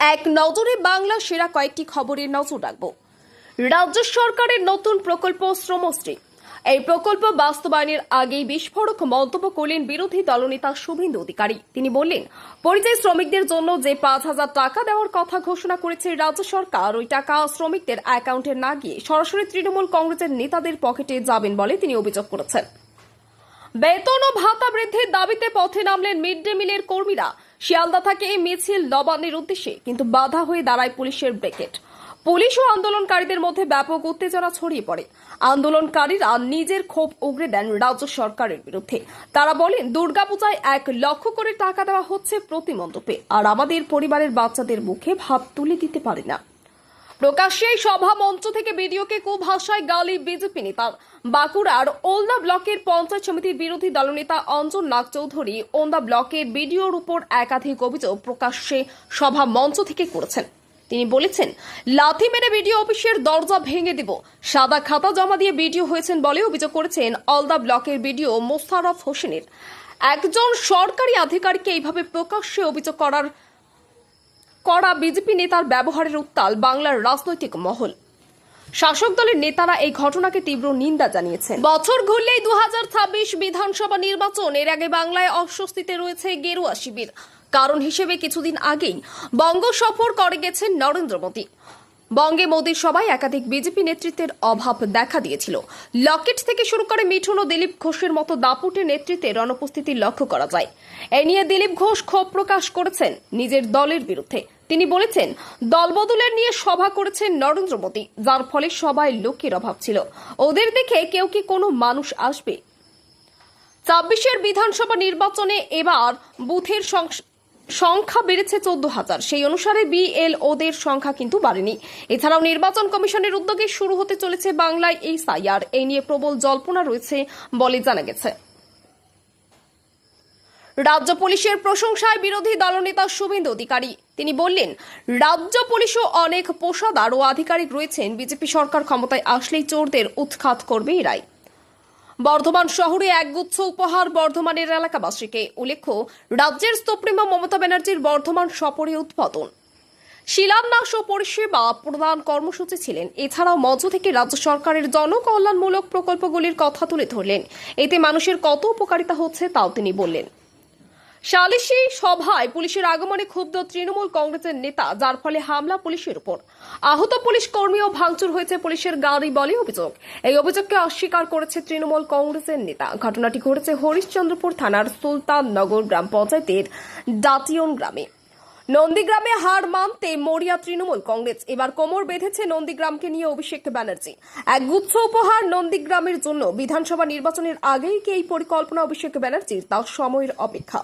এক নজরে বাংলা সেরা কয়েকটি খবরের নজর রাখব। রাজ্য সরকারের নতুন প্রকল্প শ্রমশ্রী। এই প্রকল্প বাস্তবায়নের আগেই বিস্ফোরক মন্তব্য করলেন বিরোধী দলনেতা শুভেন্দু অধিকারী। তিনি বললেন, পরিযায়ী শ্রমিকদের জন্য যে পাঁচ হাজার টাকা দেওয়ার কথা ঘোষণা করেছে রাজ্য সরকার, ওই টাকা শ্রমিকদের অ্যাকাউন্টে না গিয়ে সরাসরি তৃণমূল কংগ্রেসের নেতাদের পকেটে যাবেন বলে তিনি অভিযোগ করেছেন। বেতন ও ভাতা বৃদ্ধির দাবিতে পথে নামলেন মিড ডে মিলের কর্মীরা। শিয়ালদা থেকে এই মিছিল নবান্নের উদ্দেশ্যে, কিন্তু বাধা হয়ে দাঁড়ায় পুলিশের ব্রেকেট। পুলিশ ও আন্দোলনকারীদের মধ্যে ব্যাপক উত্তেজনা ছড়িয়ে পড়ে। আন্দোলনকারীরা নিজের ক্ষোভ উগরে দেন রাজ্য সরকারের বিরুদ্ধে। তারা বলেন, দুর্গাপূজায় এক লক্ষ করে টাকা দেওয়া হচ্ছে প্রতি আর আমাদের পরিবারের বাচ্চাদের মুখে ভাব তুলে দিতে পারে না। প্রকাশ্যে এই সভা মঞ্চ থেকে ভিডিওকে কুভাষায় গালি বিজেপি নেতার বাঁকুড়ার ওলদা ব্লকের পঞ্চায়েত সমিতির বিরোধী দলনেতা অঞ্জন নাগ চৌধুরী ওন্দা ব্লকের বিডিওর উপর একাধিক অভিযোগ প্রকাশ্যে সভা মঞ্চ থেকে করেছেন। তিনি বলেছেন, লাথি মেরে বিডিও অফিসের দরজা ভেঙে দেব। সাদা খাতা জমা দিয়ে বিডিও হয়েছেন বলে অভিযোগ করেছেন অলদা ব্লকের বিডিও মোস্তারফ হোসেনের। একজন সরকারি আধিকারিককে এইভাবে প্রকাশ্যে অভিযোগ করার করা বিজেপি নেতার ব্যবহারের উত্তাল বাংলার রাজনৈতিক মহল। শাসক দলের নেতারা এই ঘটনাকে তীব্র নিন্দা জানিয়েছেন। বছর ঘুরলেই দু হাজার ছাব্বিশ বিধানসভা নির্বাচন, এর আগে বাংলায় অস্বস্তিতে রয়েছে গেরুয়া শিবির। কারণ হিসেবে কিছুদিন আগেই বঙ্গ সফর করে গেছেন নরেন্দ্র মোদী। বঙ্গে মোদীর সভায় একাধিক বিজেপি নেতৃত্বের অভাব দেখা দিয়েছিল। লকেট থেকে শুরু করে মিঠুন ও দিলীপ ঘোষের মতো দাপুটের নেতৃত্বের অনুপস্থিতি লক্ষ্য করা যায়। এ নিয়ে দিলীপ ঘোষ ক্ষোভ প্রকাশ করেছেন নিজের দলের বিরুদ্ধে। তিনি বলেছেন, দলবদলের নিয়ে সভা করেছেন নরেন্দ্র মোদী, যার ফলে সবাই লোকের অভাব ছিল। ওদের দেখে কেউ কি কোনো মানুষ আসবে? ছাব্বিশের বিধানসভা নির্বাচনে এবার বুথের সংখ্যা বেড়েছে চোদ্দ হাজার। সেই অনুসারে বিএল ওদের সংখ্যা কিন্তু বাড়েনি। এছাড়াও নির্বাচন কমিশনের উদ্যোগে শুরু হতে চলেছে বাংলায় এই সাইয়ার এই নিয়ে প্রবল জল্পনা রয়েছে বলে জানা গেছে। রাজ্য পুলিশের প্রশংসায় বিরোধী দলনেতা শুভেন্দু অধিকারী। তিনি বললেন, রাজ্য পুলিশও অনেক পোষাদার ও আধিকারিক রয়েছেন। বিজেপি সরকার ক্ষমতায় আসলেই চোরদের উৎখাত করবে এরাই। বর্ধমান শহরে একগুচ্ছ উপহার বর্ধমানের এলাকাবাসীকে। উল্লেখ্য, রাজ্যের সুপ্রিমো মমতা ব্যানার্জির বর্ধমান সফরে উদ্বোধন। শিলান্যাস ও পরিষেবা প্রদান কর্মসূচি ছিলেন। এছাড়াও মঞ্চ থেকে রাজ্য সরকারের জনকল্যাণমূলক প্রকল্পগুলির কথা তুলে ধরলেন। এতে মানুষের কত উপকারিতা হচ্ছে তাও তিনি বললেন। সালিশি সভায় পুলিশের আগমনে ক্ষুব্ধ তৃণমূল কংগ্রেসের নেতা, যার ফলে হামলা পুলিশের উপর। আহত পুলিশ কর্মীও ভাঙচুর হয়েছে পুলিশের গাড়ি বলে অভিযোগ। এই অভিযোগকে অস্বীকার করেছে তৃণমূল কংগ্রেসের নেতা। ঘটনাটি ঘটেছে হরিশ্চন্দ্রপুর থানার সুলতাননগর গ্রাম পঞ্চায়েতের ডাটিয়ন গ্রামে। নন্দীগ্রামে হার মানতে মরিয়া তৃণমূল কংগ্রেস। এবার কোমর বেঁধেছে নন্দীগ্রামকে নিয়ে অভিষেক ব্যানার্জি। এক গুচ্ছ উপহার নন্দীগ্রামের জন্য। বিধানসভা নির্বাচনের আগেই কি এই পরিকল্পনা অভিষেক ব্যানার্জির, তাও সময়ের অপেক্ষা।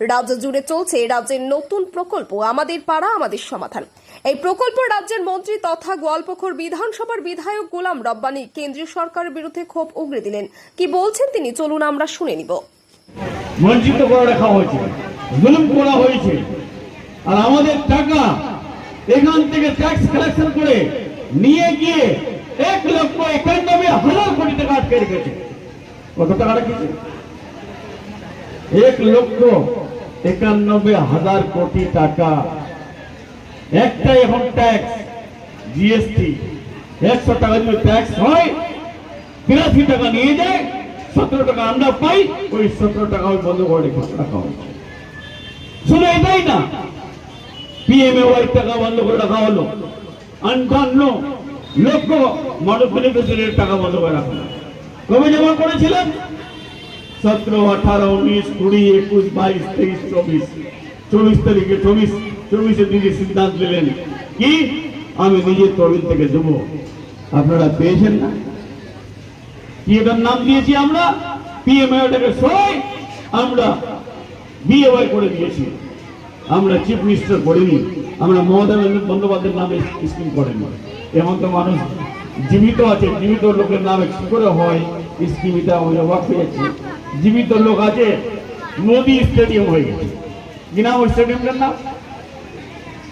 রাজ্য জুড়ে চলছে রাজ্যের নতুন প্রকল্প। আমাদের পাড়া, আমাদের সমাধান। এই প্রকল্প রাজ্যের মন্ত্রী তথা গোয়ালপুকুর বিধানসভার বিধায়ক গোলাম রব্বানি কেন্দ্রীয় সরকারের বিরুদ্ধে ক্ষোভ উগড়ে দিলেন। কি বলছেন তিনি? চলুন আমরা শুনে নিব। বঞ্চিত করে রাখা হয়েছে। জুলুম করা হয়েছে। আর আমাদের টাকা এখান থেকে ট্যাক্স কালেকশন করে নিয়ে গিয়ে এক লক্ষ একানব্বই হাজার কোটি টাকা আটকে রেখেছে। কত টাকা রেখেছে এক লক্ষ একানব্বই হাজার কোটি টাকা। একটা এখন ট্যাক্স জিএসটি একশো টাকা যদি ট্যাক্স হয়, তিরাশি টাকা নিয়ে যায়, সতেরো টাকা আমরা পাই, ওই সতেরো টাকা ওই বন্ধ করে রেখে হয়েছে শুধু এটাই না পিএমএ ওয়াই টাকা বন্ধ করে রাখা হলো। আটান্ন লক্ষ মানুষ টাকা বন্ধ করে রাখা হলো। কবে জমা করেছিলেন? সতেরো, আঠারো, উনিশ, কুড়ি, একুশ, বাইশ, তেইশ, চব্বিশ। চব্বিশ তারিখে, চব্বিশ, চব্বিশে দিকে সিদ্ধান্ত নিলেন। কি? আমি নিজের তরফ থেকে দেবো। আপনারা পেয়েছেন না? কি এটার নাম দিয়েছি আমরা? পিএমএ ওটাকে সবাই আমরা বিএওয়াই করে দিয়েছি। আমরা চিফ মিনিস্টার করিনি। আমরা মমতা বন্দ্যোপাধ্যায়ের নামে স্কিম করেনি। এমন তো মানুষ জীবিত আছে। জীবিত লোকের নামে কি করে হয়? স্কিমটা ওই অবাক হয়ে জীবিত লোক আছে মোদি স্টেডিয়াম হয়ে গেছে। কি নাম ওই স্টেডিয়ামটার নাম?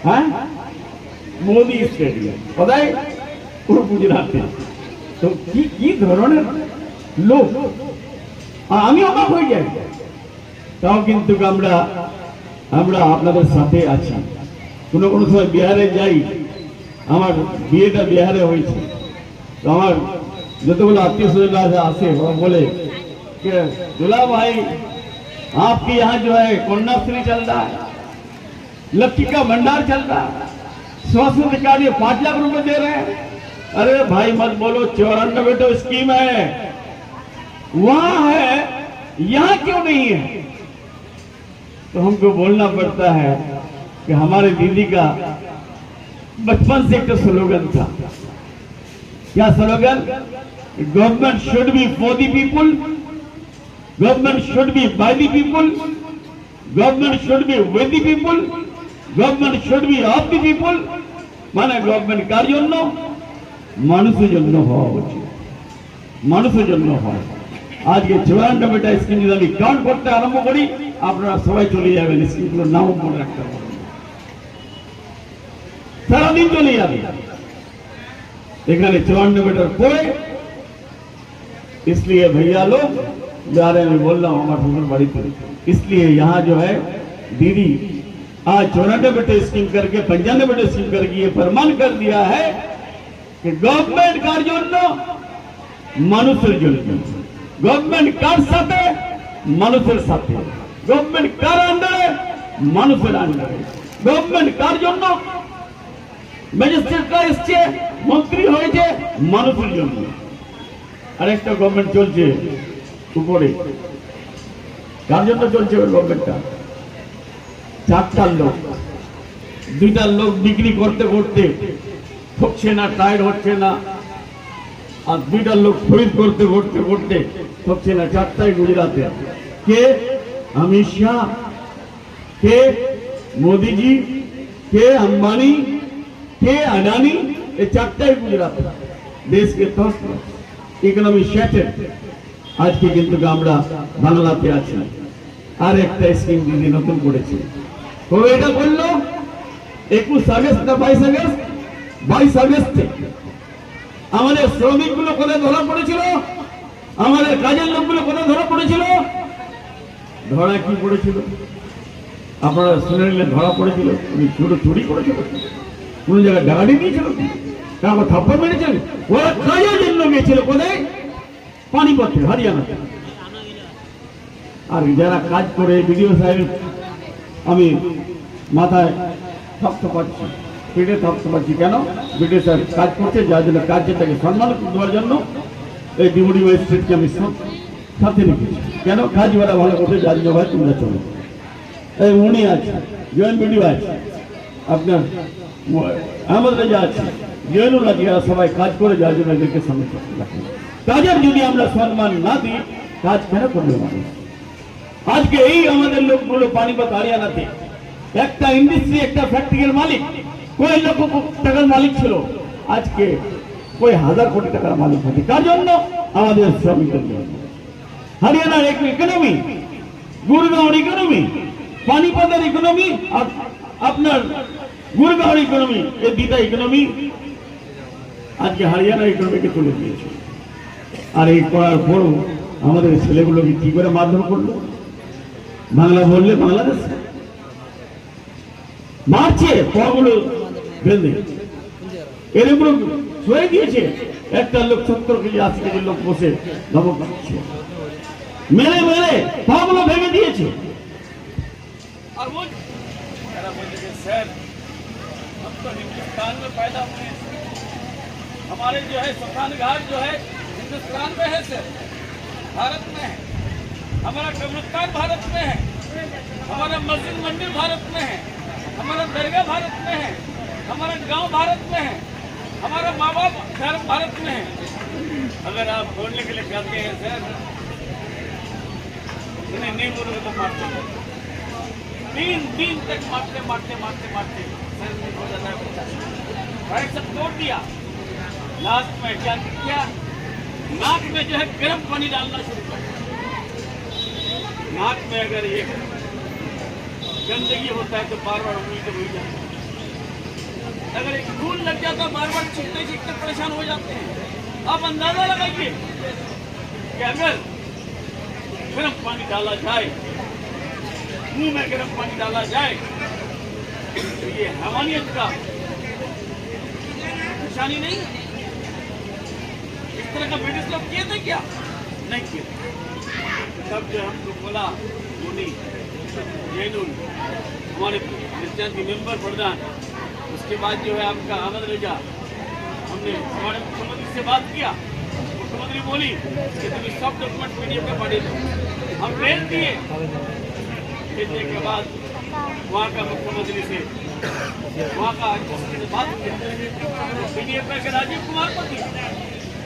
হ্যাঁ? মোদি স্টেডিয়াম কোথায়? পুরো গুজরাটে। তো কি কি ধরনের লোক? আমি অবাক হয়ে যাই। তাও কিন্তু আমরা আমরা আপনাদের সাথে আছি। কোনো কোনো সময় বিহারে যাই, আমার বিয়েটা বিহারে হয়েছে। তো আমার যতগুলো আত্মীয় স্বজন আছে, আসে বলে کہ بھائی، آپ کے یہاں جو ہے کنڈاسری چل رہا ہے؟ لکی کا بھنڈار چل رہا ہے۔ سواستھ ادھکاری پانچ لاکھ روپے دے رہے ہیں۔ ارے بھائی مت بولو چوران کا بیٹو اسکیم ہے۔ وہاں ہے، یہاں کیوں نہیں ہے؟ تو ہم کو بولنا پڑتا ہے کہ ہمارے دیدی کا بچپن سے ایک سلوگن تھا۔ کیا سلوگن؟ گورنمنٹ شوڈ بی فور دی پیپل government should be by the people government should be with the people government should be of the people মানে গভর্নমেন্ট কার জন্য মানুষের জন্য হওয়া উচিত মানুষের জন্য হয় আজকে চুয়ান্ন বেটা স্কিম যদি আমি কাউন্ট করতে আরম্ভ করি আপনারা সবাই চলে যাবেন স্কিমগুলোর নাম মনে রাখতে পারবেন সারাদিন চলে যাবে এখানে চুয়ান্ন বেটার পরে इसलिए भैया लोग بارے میں بول رہا ہوں، عمر فضل بڑی پوری اس لیے یہاں جو ہے، دیدی، آج چورانوے بٹے اسکیم کر کے پنجانے بٹے اسکیم کر کے یہ فرمان کر دیا ہے کہ گورنمنٹ کارجن মানুষের জন্য গভর্নমেন্ট اندرے সাথে মানুষের সাথে গভর্নমেন্ট কার আন্ডারে মানুষের আন্ডারে গভর্নমেন্ট কার জন্য ম্যাজিস্ট্রেটরা এসছে মন্ত্রী হয়েছে মানুষের জন্য گورنمنٹ چل চলছে উপরে। কার জন্য চলছে ওই গভর্নমেন্টটা চারটার লোক। দুইটার লোক বিক্রি করতে করতে ঠকছে না, টায়ার হচ্ছে না, আর দুইটার লোক খরিদ করতে করতে করতে ঠকছে না চারটাই গুজরাতে কে? অমিত শাহ। কে? মোদিজি। কে? আম্বানি। কে? আদানি। এই চারটাই গুজরাতে দেশকে তস ইকোনমি সেটেল আজকে কিন্তু আমরা বাংলাতে আছি। আর একটা স্কিম দিদি নতুন করেছে। কবে এটা করল একুশ আগস্ট না বাইশ আগস্ট বাইশ আগস্ট আমাদের শ্রমিকগুলো কোথায় ধরা পড়েছিল? আমাদের কাজের লোকগুলো কোথায় ধরা পড়েছিল? ধরা কি পড়েছিল? আপনারা শুনে নিলেন ধরা পড়েছিল, উনি ছোট চুরি করেছিল। কোন জায়গায় ডাকাতি দিয়েছিল? কাউকে থাপ্পড় মেরেছেন ওরা কাজের জন্য গেছিল কোথায়? পানিপথে হরিয়ানাতে আর যারা কাজ করে বিডিও সাহেব আমি মাথায় থাকতে পারছি পেটে থাকতে পারছি কেন? বিডিও সাহেব কাজ করছে, যার জন্য কাজে তাকে সম্মান দেওয়ার জন্য এই ডিমুডি ম্যাজিস্ট্রেটকে আমি সাথে রেখেছি। কেন? কাজ ওরা ভালো করছে, যার জন্য ভাই তোমরা চলো। এই উনি আছে জয়েন্ট বিডিও আছে আপনার আহমদ রাজা আছে জয়েনুল আছে সবাই কাজ করে, যার জন্য এদেরকে সামনে রাখে। কাজের যদি আমরা সম্মান না দিই, কাজ কেন করবে মানুষ? আজকে এই আমাদের লোকগুলো পানিপথ হরিয়ানাতে একটা ইন্ডাস্ট্রি একটা ফ্যাক্টরির মালিক কয় লক্ষ টাকার মালিক ছিল। আজকে কয় হাজার কোটি টাকার মালিক হচ্ছে কার জন্য আমাদের শ্রমিকের জন্য। হরিয়ানার ইকোনমি গুরগাঁওর ইকোনমি পানিপথের ইকোনমি আপনার গুরগাঁওর ইকোনমি এই দুটা ইকোনমি আজকে হরিয়ানার ইকোনমিকে তুলে দিয়েছে। আর এই করার পরও আমাদের ছেলেগুলোকে কি করে মারধর করলো বাংলা বললে বাংলাদেশ মারছে পগুলো বেঁধে এর উপর শুয়ে দিয়েছে একটা লোক সত্তর কেজি আশি কেজি লোক বসে ধমক দিচ্ছে মেরে মেরে পাগুলো ভেঙে দিয়েছে और वो मेरा ہندوستان میں ہے سر، بھارت میں ہے۔ ہمارا قبرستان بھارت میں ہے۔ ہمارا مسجد مندر بھارت میں ہے۔ ہمارا درگاہ بھارت میں ہے۔ ہمارا گاؤں بھارت میں ہے۔ ہمارا ماں باپ گھر بھارت میں ہے۔ اگر آپ بولنے کے لیے کہتے ہیں سر، انہیں نہیں بولو تو مارتے تین دن تک مارتے مارتے مارتے مارتے۔ سر ہو جاتا ہے بھائی سب توڑ دیا۔ لاسٹ میں کیا کیا؟ ناک میں جو ہے گرم پانی ڈالنا شروع کر ناک میں اگر یہ گندگی ہوتا ہے تو بار بار انگلی تو ہوئی جاتی ہے۔ اگر ایک خون لگ جاتا بار بار چھینکتے چھینکتے پریشان ہو جاتے ہیں۔ آپ اندازہ لگائیے کہ اگر گرم پانی ڈالا جائے، منہ میں گرم پانی ڈالا جائے، تو یہ حیوانیت کا پریشانی نہیں طرح کا بیٹس لوگ کیے تھے کیا؟ نہیں کیے تب جو ہم کو بولا وہ نہیں ہمارے پرسیڈنٹ کی ممبر پردان اس کے بعد جو ہے آپ کا آمد رجا، ہم نے ہمارے مکھیہ سے بات کیا۔ مکھیہ منتری بولی کہ تمہیں سب ڈاکومنٹ پی ڈی ایف کا پڑھے دو۔ ہم ریل دیے۔ بھیجنے کے بعد وہاں کا مکمدری سے وہاں کا ایڈمنسٹریٹر بات کیا۔ پی ڈی ایف کا راجیو کمار پتی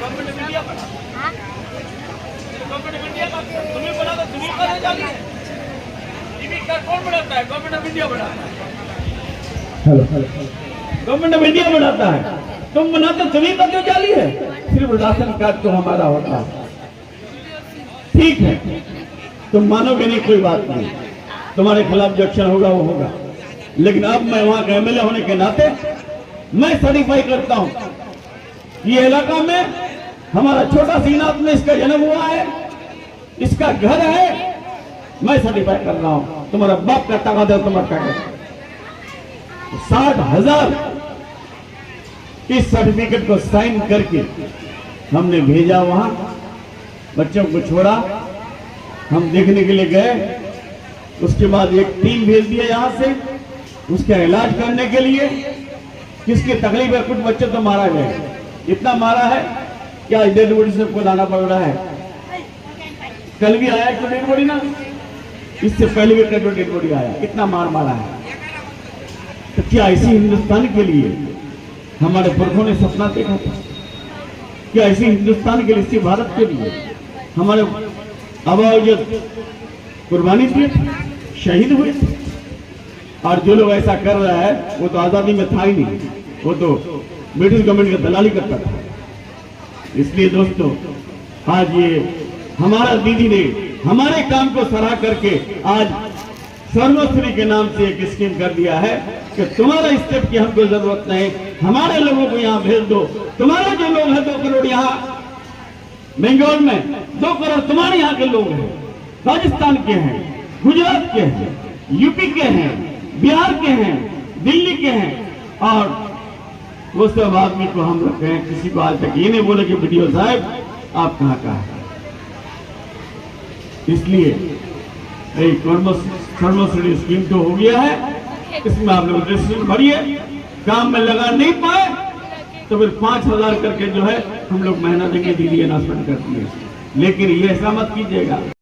گورنمنٹ آف انڈیا بناتا ہے گورنمنٹ آف انڈیا بناتا ہے گورنمنٹ تم بناتے تمہیں کا کیوں جالی ہے صرف راشن کارڈ تو ہمارا ہوتا ہے ٹھیک ہے تم مانو گے نہیں کوئی بات نہیں تمہارے خلاف جو اکشن ہوگا وہ ہوگا لیکن اب میں وہاں کے ایم ایل اے ہونے کے ناطے میں سیٹیفائی کرتا ہوں یہ علاقہ میں ہمارا چھوٹا سینہ میں اس کا جنم ہوا ہے، اس کا گھر ہے۔ میں سرٹیفائی کر رہا ہوں۔ تمہارا باپ کا تقاضا تمہارا کا ساٹھ ہزار اس سرٹیفکیٹ کو سائن کر کے ہم نے بھیجا وہاں۔ بچوں کو چھوڑا۔ ہم دیکھنے کے لیے گئے۔ اس کے بعد ایک ٹیم بھیج دیا یہاں سے۔ اس کا علاج کرنے کے لیے۔ کس کی تکلیف ہے؟ کچھ بچے تو مارا گئے اتنا مارا ہے۔ کیا ادھر ڈوڑی سے کو لانا پڑ رہا ہے؟ کل بھی آیا ایک ڈیڈ بڑی نا؟ اس سے پہلے بھی کل بڑی آیا۔ کتنا مار مارا ہے؟ تو کیا اسی ہندوستان کے لیے ہمارے پرکھوں نے سپنا دیکھا تھا؟ کیا اسی ہندوستان کے لیے اسی بھارت کے لیے ہمارے اباؤجت قربانی دیے تھے؟ شہید ہوئے تھے؟ اور جو لوگ ایسا کر رہا ہے، وہ تو آزادی میں تھا ہی نہیں۔ وہ تو برٹش گورنمنٹ کا دلالی کرتا تھا۔ اس لیے دوستو، آج یہ ہمارا دیدی نے ہمارے کام کو سراہ کر کے آج سروسری کے نام سے ایک اسکیم کر دیا ہے کہ تمہارا اسٹیپ کی ہم کو ضرورت نہیں، ہمارے لوگوں کو یہاں بھیج دو۔ تمہارے جو لوگ ہیں، دو کروڑ یہاں، بنگال میں دو کروڑ تمہارے یہاں کے لوگ ہیں۔ راجستھان کے ہیں، گجرات کے ہیں، یو پی کے ہیں، بہار کے ہیں دلی کے ہیں اور مصطفیٰ آدمی کو ہم رکھ گئے کسی کو آج تک یہ نہیں بولے کہ ویڈیو صاحب، آپ کہاں کہاں اس لیے تھرموسٹی اسکیم تو ہو گیا ہے۔ اس میں آپ لوگ رجسٹریشن ہے۔ کام میں لگا نہیں پائے، تو پھر پانچ ہزار کر کے جو ہے، ہم لوگ مہنہ دیں گے دیلی اناسمنٹ کر دیے۔ لیکن یہ ایسا مت کیجیے گا۔